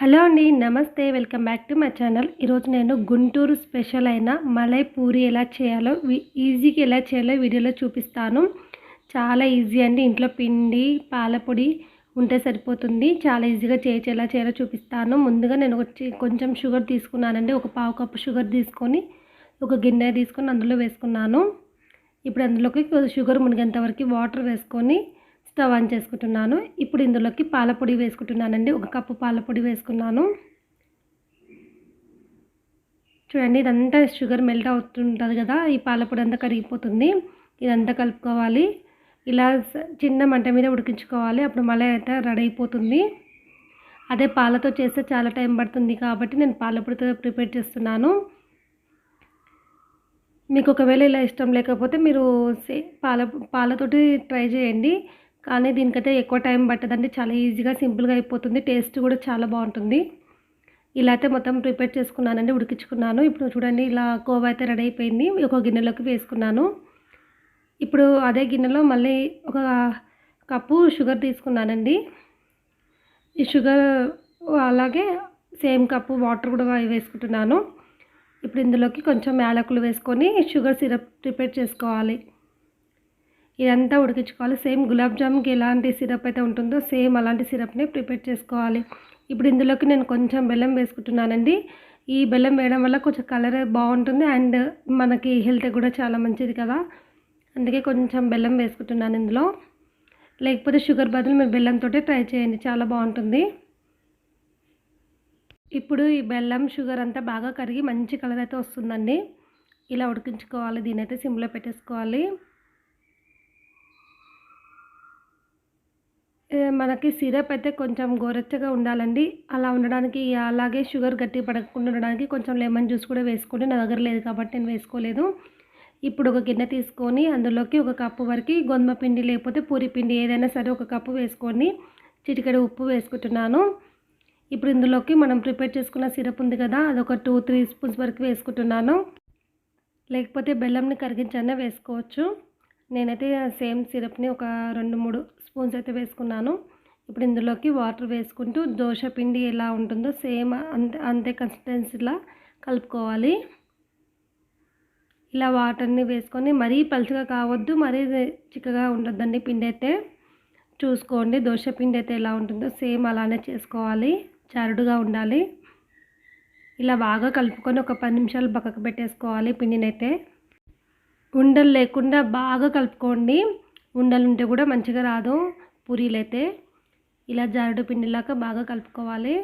Hello అండి నమస్తే. Welcome back to my channel. ఈరోజు నేను గుంటూరు స్పెషల్ అయిన మలై పూరి ఎలా చేయాలో ఈజీగా ఎలా చేయాలో వీడియోలో చూపిస్తాను. చాలా ఈజీ అండి. ఇంట్లో పిండి పాలపొడి ఉంటే సరిపోతుంది. చాలా ఈజీగా చేయొచ్చు ఎలా చేయాలో చూపిస్తాను. ముందుగా నేను వచ్చి కొంచెం షుగర్ తీసుకున్నానండి. ఒక పావు కప్పు షుగర్ తీసుకొని ఒక గిన్నె తీసుకొని అందులో వేసుకున్నాను. ఇప్పుడు అందులోకి షుగర్ మునిగేంత వరకు వాటర్ వేసుకొని స్టవ్ ఆన్ చేసుకుంటున్నాను. ఇప్పుడు ఇందులోకి పాలపొడి వేసుకుంటున్నానండి. ఒక కప్పు పాలపొడి వేసుకున్నాను. చూడండి ఇదంతా షుగర్ మెల్ట్ అవుతుంటుంది కదా ఈ పాలపొడి అంతా కరిగిపోతుంది. ఇదంతా కలుపుకోవాలి. ఇలా చిన్న మంట మీద ఉడికించుకోవాలి. అప్పుడు మళ్ళీ అయితే రెడీ అయిపోతుంది అదే పాలతో చేస్తే చాలా టైం పడుతుంది కాబట్టి నేను పాలపొడితో ప్రిపేర్ చేస్తున్నాను. మీకు ఒకవేళ ఇలా ఇష్టం లేకపోతే మీరు సే పాల పాలతోటి ట్రై చేయండి. కానీ దీనికైతే ఎక్కువ టైం పట్టదండి. చాలా ఈజీగా సింపుల్గా అయిపోతుంది. టేస్ట్ కూడా చాలా బాగుంటుంది. ఇలా అయితే మొత్తం ప్రిపేర్ చేసుకున్నానండి ఉడికించుకున్నాను. ఇప్పుడు చూడండి ఇలా కోవా అయితే రెడీ అయిపోయింది. ఒక గిన్నెలోకి వేసుకున్నాను. ఇప్పుడు అదే గిన్నెలో మళ్ళీ ఒక కప్పు షుగర్ తీసుకున్నానండి. ఈ షుగర్ అలాగే సేమ్ కప్పు వాటర్ కూడా వేసుకుంటున్నాను. ఇప్పుడు ఇందులోకి కొంచెం యాలకులు వేసుకొని షుగర్ సిరప్ ప్రిపేర్ చేసుకోవాలి. ఇదంతా ఉడికించుకోవాలి. సేమ్ గులాబ్ జామ్కి ఎలాంటి సిరప్ అయితే ఉంటుందో సేమ్ అలాంటి సిరప్ని ప్రిపేర్ చేసుకోవాలి. ఇప్పుడు ఇందులోకి నేను కొంచెం బెల్లం వేసుకుంటున్నానండి. ఈ బెల్లం వేయడం వల్ల కొంచెం కలర్ బాగుంటుంది అండ్ మనకి హెల్త్ కూడా చాలా మంచిది కదా. అందుకే కొంచెం బెల్లం వేసుకుంటున్నాను ఇందులో. లేకపోతే షుగర్ బదులు మీరు బెల్లంతో ట్రై చేయండి చాలా బాగుంటుంది. ఇప్పుడు ఈ బెల్లం షుగర్ అంతా బాగా కరిగి మంచి కలర్ అయితే వస్తుందండి. ఇలా ఉడికించుకోవాలి దీని అయితే సిమ్లో పెట్టేసుకోవాలి. మనకి సిరప్ అయితే కొంచెం గోరెచ్చగా ఉండాలండి. అలా ఉండడానికి అలాగే షుగర్ గట్టి పడకుండా ఉండడానికి కొంచెం లెమన్ జ్యూస్ కూడా వేసుకోండి. నా దగ్గర లేదు కాబట్టి నేను వేసుకోలేదు. ఇప్పుడు ఒక గిన్నె తీసుకొని అందులోకి ఒక కప్పు వరకు గోధుమ పిండి లేకపోతే పూరి పిండి ఏదైనా సరే ఒక కప్పు వేసుకొని చిటికెడు ఉప్పు వేసుకుంటున్నాను. ఇప్పుడు ఇందులోకి మనం ప్రిపేర్ చేసుకున్న సిరప్ ఉంది కదా అదొక టూ త్రీ స్పూన్స్ వరకు వేసుకుంటున్నాను. లేకపోతే బెల్లంని కరిగించన్నా వేసుకోవచ్చు. నేనైతే సేమ్ సిరప్ని ఒక రెండు మూడు స్పూన్స్ అయితే వేసుకున్నాను. ఇప్పుడు ఇందులోకి వాటర్ వేసుకుంటూ దోశ పిండి ఎలా ఉంటుందో సేమ్ అంతే అంతే కన్సిస్టెన్సీలా కలుపుకోవాలి. ఇలా వాటర్ని వేసుకొని మరీ పలుచగా కావద్దు మరీ చిక్కగా ఉండొద్దండి పిండి అయితే. చూసుకోండి దోశ పిండి అయితే ఎలా ఉంటుందో. సేమ్ అలానే చేసుకోవాలి చారుడుగా ఉండాలి. ఇలా బాగా కలుపుకొని ఒక పది నిమిషాలు పక్కకు పెట్టేసుకోవాలి పిండినైతే ఉండలు లేకుండా బాగా కలుపుకోండి. ఉండలు ఉంటే కూడా మంచిగా రాదు పూరీలు అయితే ఇలా జారుడు పిండిలాగా బాగా కలుపుకోవాలి.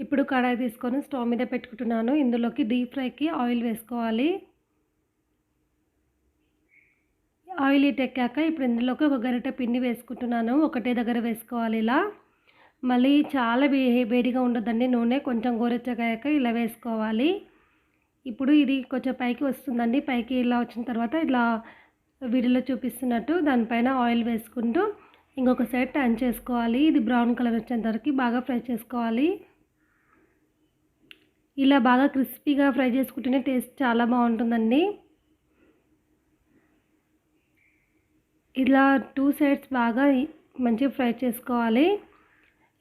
ఇప్పుడు కడాయి తీసుకొని స్టవ్ మీద పెట్టుకుంటున్నాను. ఇందులోకి డీప్ ఫ్రైకి ఆయిల్ వేసుకోవాలి. ఆయిల్ ఇటు ఎక్కాక ఇప్పుడు ఇందులోకి ఒక గరిటె పిండి వేసుకుంటున్నాను. ఒకటే దగ్గర వేసుకోవాలి ఇలా. మళ్ళీ చాలా వేడిగా ఉండదండి నూనె. కొంచెం గోరెచ్చగాయాక ఇలా వేసుకోవాలి. ఇప్పుడు ఇది కొంచెం పైకి వస్తుందండి. పైకి ఇలా వచ్చిన తర్వాత ఇలా వీడియోలో చూపిస్తున్నట్టు దానిపైన ఆయిల్ వేసుకుంటూ ఇంకొక సైడ్ టర్న్ చేసుకోవాలి. ఇది బ్రౌన్ కలర్ వచ్చేంత వరకు బాగా ఫ్రై చేసుకోవాలి. ఇలా బాగా క్రిస్పీగా ఫ్రై చేసుకుంటేనే టేస్ట్ చాలా బాగుంటుందండి. ఇలా టూ సైడ్స్ బాగా మంచిగా ఫ్రై చేసుకోవాలి.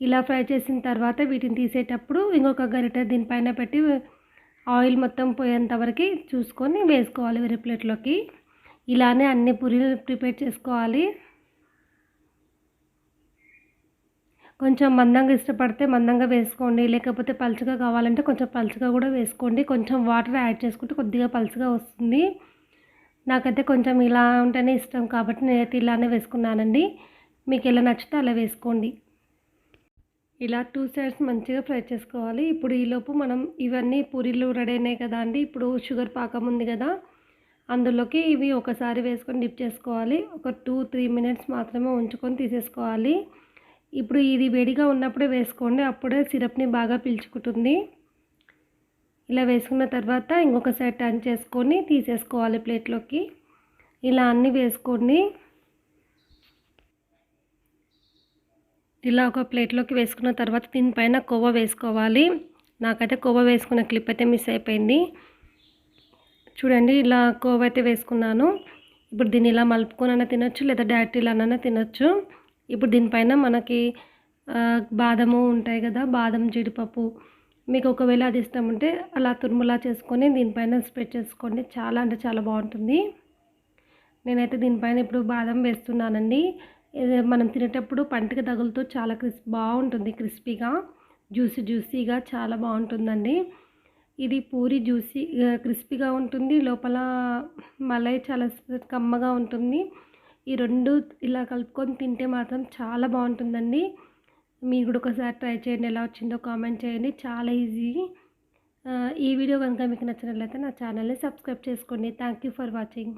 ఇలా ఫ్రై చేసిన తర్వాత వీటిని తీసేటప్పుడు ఇంకొక గరిటె దీనిపైన పెట్టి ఆయిల్ మొత్తం పోయేంతవరకు చూసుకొని వేసుకోవాలి వేరే ప్లేట్లోకి. ఇలానే అన్ని పూరీలు ప్రిపేర్ చేసుకోవాలి. కొంచెం మందంగా ఇష్టపడితే మందంగా వేసుకోండి లేకపోతే పలుచగా కావాలంటే కొంచెం పలుచగా కూడా వేసుకోండి. కొంచెం వాటర్ యాడ్ చేసుకుంటే కొద్దిగా పలుచగా వస్తుంది. నాకైతే కొంచెం ఇలా ఉంటేనే ఇష్టం కాబట్టి నేనైతే ఇలానే వేసుకున్నానండి. మీకు ఎలా నచ్చితే అలా వేసుకోండి. ఇలా టూ సైడ్స్ మంచిగా ఫ్రై చేసుకోవాలి. ఇప్పుడు ఈలోపు మనం ఇవన్నీ పూరీలు రెడీ అయినాయి కదా అండి. ఇప్పుడు షుగర్ పాకం ఉంది కదా అందులోకి ఇవి ఒకసారి వేసుకొని డిప్ చేసుకోవాలి. ఒక టూ త్రీ మినిట్స్ మాత్రమే ఉంచుకొని తీసేసుకోవాలి. ఇప్పుడు ఇది వేడిగా ఉన్నప్పుడే వేసుకోండి. అప్పుడే సిరప్ని బాగా పీల్చుకుంటుంది. ఇలా వేసుకున్న తర్వాత ఇంకొక సైడ్ టర్న్ చేసుకొని తీసేసుకోవాలి ప్లేట్లోకి ఇలా అన్నీ వేసుకోండి ఇలా ఒక ప్లేట్లోకి వేసుకున్న తర్వాత దీనిపైన కొవ్వ వేసుకోవాలి. నాకైతే కొవ్వ వేసుకున్న క్లిప్ అయితే మిస్ అయిపోయింది. చూడండి ఇలా కోవ అయితే వేసుకున్నాను. ఇప్పుడు దీన్ని ఇలా మలుపుకొనైనా తినొచ్చు లేదా డైరెక్ట్ ఇలానైనా తినొచ్చు. ఇప్పుడు దీనిపైన మనకి బాదము ఉంటాయి కదా బాదం జీడిపప్పు. మీకు ఒకవేళ అది ఇష్టం ఉంటే అలా తురుములా చేసుకొని దీనిపైన స్ప్రెడ్ చేసుకోండి. చాలా అంటే చాలా బాగుంటుంది. నేనైతే దీనిపైన ఇప్పుడు బాదం వేస్తున్నానండి. మనం తినేటప్పుడు పంటకి తగులుతూ చాలా క్రిస్ప్ బాగుంటుంది క్రిస్పీగా. జ్యూసీ జ్యూసీగా చాలా బాగుంటుందండి. ఇది పూరి జ్యూసీ క్రిస్పీగా ఉంటుంది. లోపల మలై చాలా కమ్మగా ఉంటుంది. ఈ రెండు ఇలా కలుపుకొని తింటే మాత్రం చాలా బాగుంటుందండి. మీరు కూడా ఒకసారి ట్రై చేయండి. ఎలా వచ్చిందో కామెంట్ చేయండి. చాలా ఈజీ. ఈ వీడియో కనుక మీకు నచ్చినట్లయితే నా ఛానల్ని సబ్స్క్రైబ్ చేసుకోండి. Thank you for watching.